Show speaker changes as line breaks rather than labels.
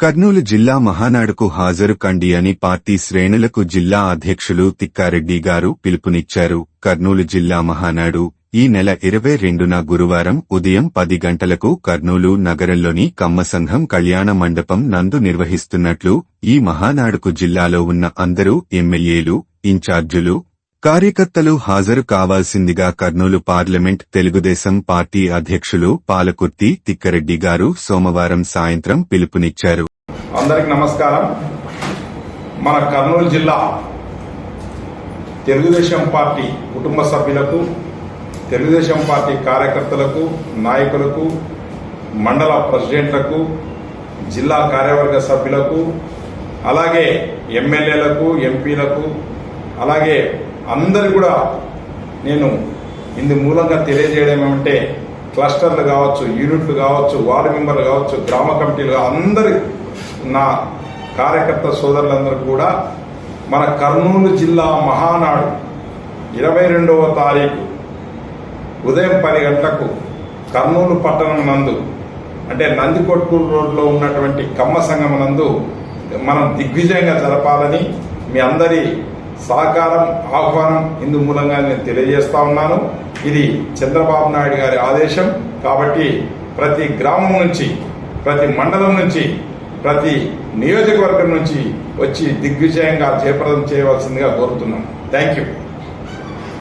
కర్నూలు జిల్లా మహానాడుకు హాజరు కండి అని పార్టీ శ్రేణులకు జిల్లా అధ్యక్షులు తిక్కారెడ్డి గారు పిలుపునిచ్చారు. కర్నూలు జిల్లా మహానాడు ఈ నెల ఇరవై రెండున గురువారం ఉదయం పది గంటలకు కర్నూలు నగరంలోని కమ్మ సంఘం కళ్యాణ మండపం నందు నిర్వహిస్తున్నట్లు ఈ మహానాడుకు జిల్లాలో ఉన్న అందరూ ఎమ్మెల్యేలు ఇన్ఛార్జీలు కార్యకర్తలు హాజరు కావాల్సిందిగా కర్నూలు పార్లమెంట్ తెలుగుదేశం పార్టీ అధ్యక్షులు పాలకుర్తి తిక్కరెడ్డి గారు సోమవారం సాయంత్రం పిలుపునిచ్చారు.
అందరికి నమస్కారం. మన కర్నూలు జిల్లా తెలుగుదేశం పార్టీ కుటుంబ సభ్యులకు తెలుగుదేశం పార్టీ కార్యకర్తలకు నాయకులకు మండల ప్రెసిడెంట్లకు జిల్లా కార్యవర్గ సభ్యులకు అలాగే ఎమ్మెల్యేలకు ఎంపీలకు అలాగే అందరు కూడా నేను ఇందు మూలంగా తెలియజేయడం ఏమంటే క్లస్టర్లు కావచ్చు యూనిట్లు కావచ్చు వార్డు మెంబర్లు కావచ్చు గ్రామ కమిటీలు కావచ్చు, అందరి నా కార్యకర్త సోదరులందరూ కూడా మన కర్నూలు జిల్లా మహానాడు ఇరవై రెండవ తారీఖు ఉదయం పది గంటలకు కర్నూలు పట్టణం నందు అంటే నందికొట్కూరు రోడ్లో ఉన్నటువంటి కమ్మ సంఘం నందు మనం దిగ్విజయంగా జరపాలని మీ అందరి సహకారం ఆహ్వానం ఇందు మూలంగా నేను తెలియజేస్తా ఉన్నాను. ఇది చంద్రబాబు నాయుడు గారి ఆదేశం. కాబట్టి ప్రతి గ్రామం నుంచి ప్రతి మండలం నుంచి ప్రతి నియోజకవర్గం నుంచి వచ్చి దిగ్విజయంగా జయప్రదం చేయవలసిందిగా కోరుతున్నాను. Thank you